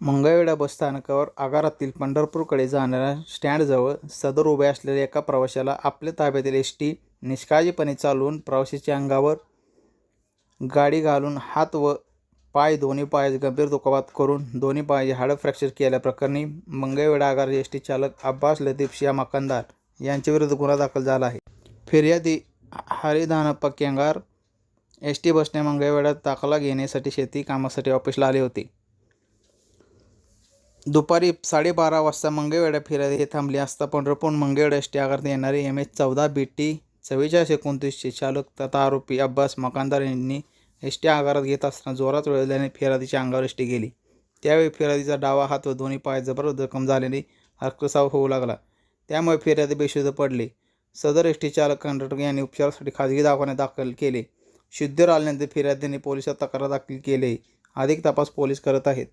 मंगळवेढा बसस्थानकावर आगारातील पंढरपूरकडे जाणाऱ्या स्टँडजवळ सदर उभ्या असलेल्या एका प्रवाशाला आपल्या ताब्यातील एस टी निष्काळजीपणे चालवून प्रवाशाच्या अंगावर गाडी घालून हात व पाय दोन्ही पायास गंभीर दुखापत करून दोन्ही पायाचे हाडं फ्रॅक्चर केल्याप्रकरणी मंगळवेढा आगार एस टी चालक अब्बास लतीफ शिया मकानदार यांच्याविरुद्ध गुन्हा दाखल झाला आहे. फिर्यादी हरिधानप्पा केंगार एस टी बसने मंगळवेढ्यात दाखला घेण्यासाठी शेती कामासाठी ऑफिसला आले होते. दुपारी साडेबारा वाजता मंगळवेढा फिर्यादी हे थांबले असता पंढरपूर मंगळवेढा एसटी येणारी येणारे एम एच चौदा बी टी चव्वेचाळीस एकोणतीसचे चालक तथा आरोपी अब्बास मकानदार यांनी एस टी आगारात घेत असताना जोरात वेळल्याने फिर्यादीच्या अंगावर एस टी गेली. त्यावेळी फिर्यादीचा डावा हात व दोन्ही पाय जबर जखम झाल्याने रक्तस्राव होऊ लागला. त्यामुळे फिर्यादी बेशुद्ध पडले. सदर एस टी चालक कंडक्टर यांनी उपचारासाठी खाजगी दवाखान्यात दाखल केले. शुद्धीवर आल्यानंतर फिर्यादीने पोलिसात तक्रार दाखल केली. अधिक तपास पोलीस करत आहेत.